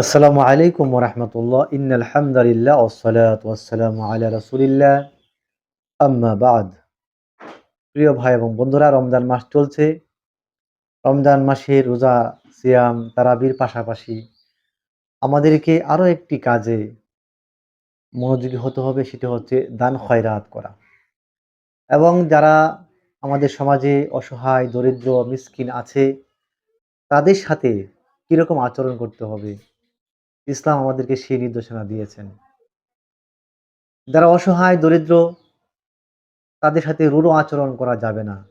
আসসালামু আলাইকুম রহমতুল্লাহ। ইন্নাল হামদালিল্লাহ ওসসালাত ওয়াসসালামু আলা রাসূলিল্লাহ। আম্মা বাদ। প্রিয় ভাই এবং বন্ধুরা, রমজান মাস চলছে। রমজান মাসে রোজা, সিয়াম, তারাবির পাশাপাশি আমাদেরকে আরও একটি কাজে মনোযোগী হতে হবে, সেটি হচ্ছে দান খয়রাত করা। এবং যারা আমাদের সমাজে অসহায়, দরিদ্র, মিসকিন আছে, তাদের সাথে কীরকম আচরণ করতে হবে? ইসলাম আমাদেরকে সেই নির্দেশনা দিয়েছেন। যারা অসহায়, দরিদ্র, তাদের সাথে রূঢ় আচরণ করা যাবে না।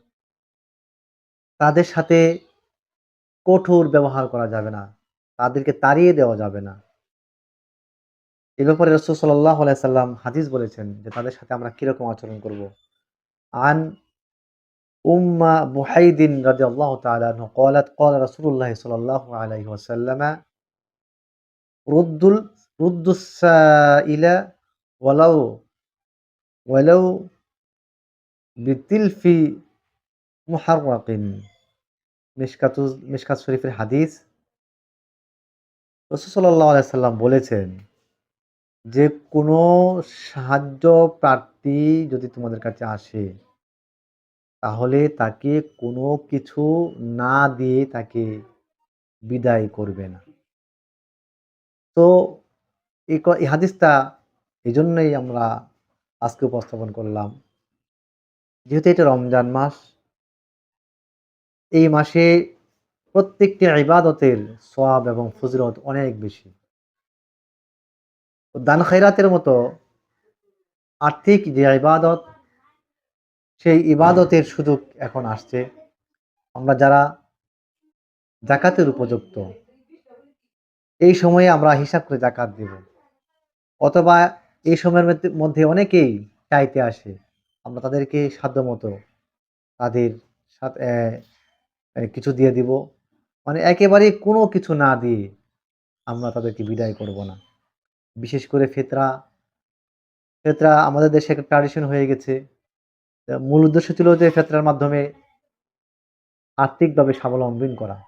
তাদের সাথে কঠোর ব্যবহার করা যাবে না। তাদেরকে তাড়িয়ে দেওয়া যাবে না। এ ব্যাপারে রসুল সাল্লাম হাদিস বলেছেন যে তাদের সাথে আমরা কীরকম আচরণ করব। আন উম্মা বুহাইদিন রাজি আল্লাহ তালাহ কলাত কল রসুল্লাহ সাল্লাহ আলাই ওসাল্লামা রুদ্দুল রুদ্দুসা ইলা ওয়ালাউ ওয়ালাউ বিতিলফি মুহারাকিন মিসকাতুজ মিসকাত শরীফের হাদিস। রসুসল্লাহ আলাইসাল্লাম বলেছেন যে, কোনো সাহায্য প্রার্থী যদি তোমাদের কাছে আসে, তাহলে তাকে কোনো কিছু না দিয়ে তাকে বিদায় করবে না। তো এই হাদিসটা এই জন্যই আমরা আজকে উপস্থাপন করলাম। যেহেতু এটা রমজান মাস, এই মাসে প্রত্যেকটি ইবাদতের সোয়াব এবং ফজিলত অনেক বেশি। দান খৈরাতের মতো আর্থিক যে ইবাদত, সেই ইবাদতের সুযোগ এখন আসছে। আমরা যারা জাকাতের উপযুক্ত এই সময়ে আমরা হিসাব করে জাকাত দেব। অথবা এই সময়ের মধ্যে- অনেকেই চাইতে আসে, আমরা তাদেরকে সাধ্য মতো তাদের কিছু দিয়ে দিব। মানে একেবারে কোনো কিছু না দিয়ে আমরা তাদেরকে বিদায় করব না। বিশেষ করে ফেতরা ফেতরা আমাদের দেশে একটা ট্র্যাডিশন হয়ে গেছে। মূল উদ্দেশ্য ছিল যে ফেতরার মাধ্যমে আর্থিকভাবে স্বাবলম্বী করা।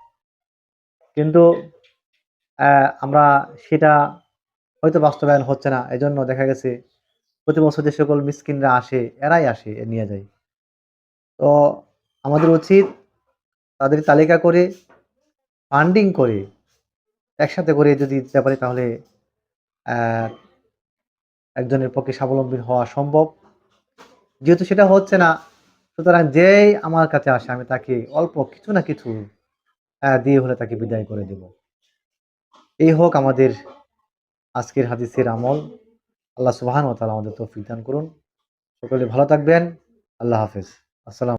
কিন্তু আমরা সেটা হয়তো বাস্তবায়ন হচ্ছে না। এজন্য দেখা গেছে প্রতি বছর যে সকল মিসকিনরা আসে, এরাই আসে নিয়ে যায়। তো আমাদের উচিত তাদের তালিকা করে ফান্ডিং করে, একসাথে করে যদি দিতে পারি তাহলে একজনের পক্ষে স্বাবলম্বী হওয়া সম্ভব। যেহেতু সেটা হচ্ছে না, সুতরাং যেই আমার কাছে আসে, আমি তাকে অল্প কিছু না কিছু দিয়ে হলে তাকে বিদায় করে দেব। এই হোক আমাদের আজকের হাদিসের আমল। আল্লাহ সুবাহান ও তালা আমাদের তৌফিক দান করুন। সকলে ভালো থাকবেন। আল্লাহ হাফেজ। আসসালাম